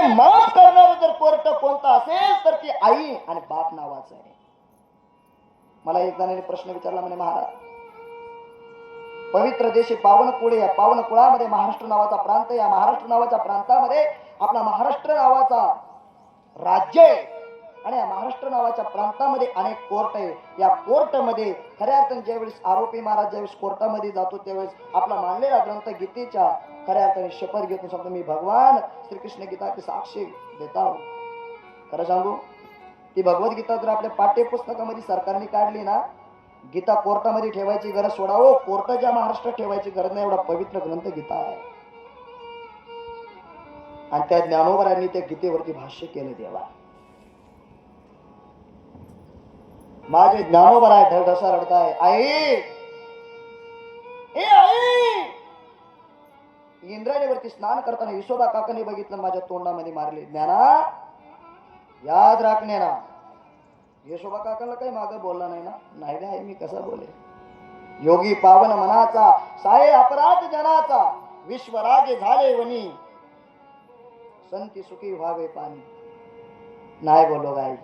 ते माफ करणार जर कोर्ट कोणता असेल तर ती आई आणि बाप नावाचं आहे. मला एक जणांनी प्रश्न विचारला म्हणे महाराज पवित्र देशी पावन कुळे या पावन कुळामध्ये महाराष्ट्र नावाचा प्रांत या महाराष्ट्र नावाच्या प्रांतामध्ये आपला महाराष्ट्र नावाचा राज्य आहे. आणि या महाराष्ट्र नावाच्या प्रांतामध्ये अनेक कोर्ट आहे. या कोर्टमध्ये खऱ्या अर्थाने ज्यावेळेस आरोपी महाराज ज्यावेळेस कोर्टामध्ये जातो त्यावेळेस आपला मानलेला ग्रंथ गीतेच्या खऱ्या अर्थाने शपथ घेतो सांगतो मी भगवान श्रीकृष्ण गीता की साक्षी देता खरं सांगू? ती भगवद्गीता जर आपल्या पाठ्यपुस्तकामध्ये सरकारने काढली ना गीता कोर्टामध्ये ठेवायची गरज सोडावं कोर्टाच्या महाराष्ट्रात ठेवायची गरज नाही एवढा पवित्र ग्रंथ गीता आहे. आणि त्या ज्ञानोबरांनी त्या गीतेवरती भाष्य केलं देवा माझे ज्ञानोबर आहे ढसा रडताय आई! ए आई! इंद्रायणीवरती स्नान करताना यशोदा काकाने बघितलं माझ्या तोंडामध्ये मारले. ज्ञाना याद राखणे ना यशोबा काकाला काही माग बोलला नाही ना? नाही रे आई मी कसा बोले योगी पावन मनाचा साये अपराध जनाचा विश्वराजे झाले वनी. संती सुखी व्हावे पाणी. नाही बोललो गाई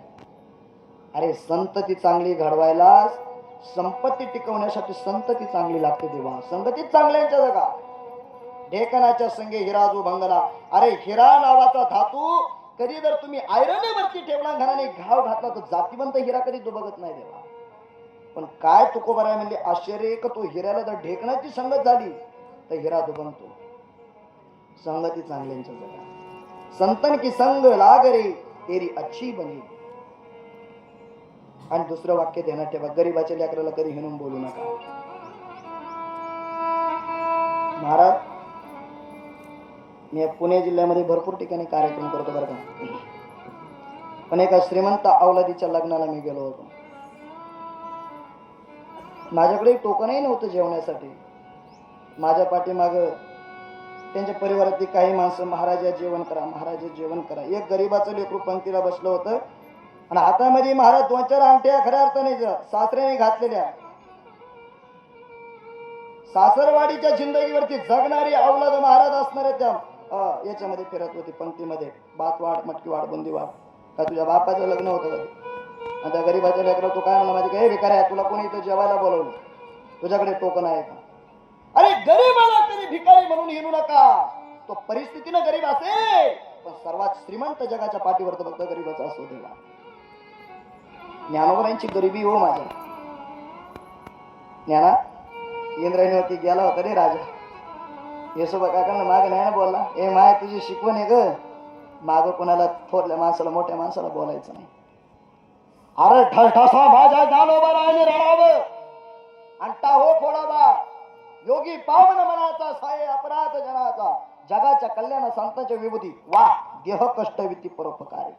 अरे संतती चांगली घडवायला संपत्ती टिकवण्यासाठी संतती चांगली लागते देवा. संगतीत चांगल्यांच्या जगा. ढेकणाच्या संगे हिरा जो भंगला. अरे हिरा नावाचा धातू कधी जर तुम्ही आयरनेवरती ठेवला घराने घाव घातला तर जातीवंत हिरा कधी तो बघत नाही देवा. पण काय तुकोबर आहे म्हणजे आश्चर्य का तो हिऱ्याला जर ढेकणाची संगत झाली तर हिरा दुबंगतो. संगती चांगल्यांच्या जगा. संतन की संग लागरे तेरी अच्छी बनी. आणि दुसरं वाक्य ध्यानात ठेवा. गरीबाच्या लेकराला कधी हिणून बोलू नका. महाराज मी पुणे जिल्ह्यामध्ये भरपूर ठिकाणी कार्यक्रम करतो बरं का. पण एका श्रीमंत अवलादीच्या लग्नाला मी गेलो होतो. माझ्याकडे टोकनही नव्हतं जेवण्यासाठी. माझ्या पाठीमाग त्यांच्या परिवारातली काही माणसं महाराजा जेवण करा महाराजा जेवण करा. एक गरीबाचं लेकरू पंक्तीला बसलं होतं. आणि हातामध्ये म्हणजे महाराज दोन चार अंगठ्या खऱ्या अर्थाने सासऱ्याने घातलेल्या. सासरवाडीच्या जिंदगीवरती जगणारी औलाद महाराज असणाऱ्या त्या याच्यामध्ये फिरत होती पंक्तीमध्ये. बात वाढ मटकी वाढ बुंदी वाढ का तुझ्या बापाचं लग्न होतं कधी? आणि त्या गरीबाच्या लेकरा तू काय म्हणला माझे काय भिकार तुला कोणी इथं जेवायला बोलवलं? तुझ्याकडे टोकन आहे का? अरे गरीबाला तरी भिकारी म्हणून हिणू नका. तो परिस्थितीनं गरीब असेल. पण सर्वात श्रीमंत जगाच्या पाठीवर तर फक्त गरीबाचा असो देवा ज्ञानोबरांची गरिबी हो माझ्या ज्ञाना इंद्रायणीवरती गेला होता रे राजा. येसोबा काकांना माग नाही ना बोलला? ए माय तुझी शिकवण आहे ग. माग कोणाला थोरल्या माणसाला मोठ्या माणसाला बोलायचं नाही. अरे ठसा भाजा ज्ञानोबराने रडावं. अंटा हो फोडावा योगी पावन मनाचा साय अपराध जनाचा. जगाच्या कल्याण संतांच्या विभूती. वा देह कष्ट विती परोपकारी.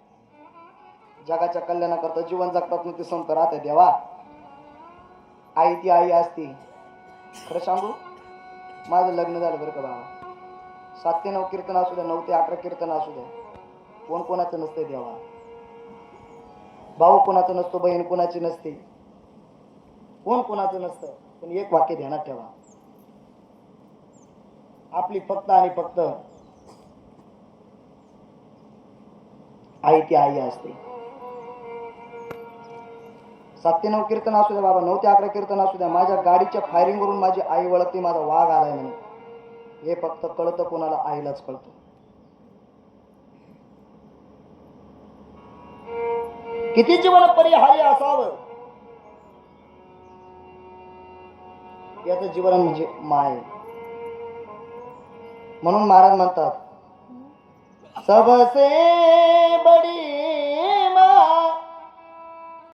जगाच्या कल्याणाकरता जीवन जगतात ना ते संत राहते देवा. आई ती आई असती. खरं सांगू? माझं लग्न झालं बरं का बाबा. सात ते नऊ कीर्तन असू द्या नऊ ते अकरा कीर्तन असू द्या. कोण कोणाचं नसतं देवा. भाऊ कोणाचं नसतो बहीण कोणाची नसते. कोण कोणाचं नसतं पण एक वाक्य ध्यानात ठेवा. आपली फक्त आणि फक्त आई ती आई असते. सात ते नऊ कीर्तन असू द्या बाबा नऊ ते अकरा कीर्तन असू द्या. माझ्या गाडीच्या फायरिंग वरून माझी आई वळते माझा वाघ आलाय म्हणे हे फक्त कळतं कोणाला आईलाच कळतं. किती जीवन परिहार्य असावं? याचं जीवन म्हणजे माय. म्हणून महाराज म्हणतात सबसे बडी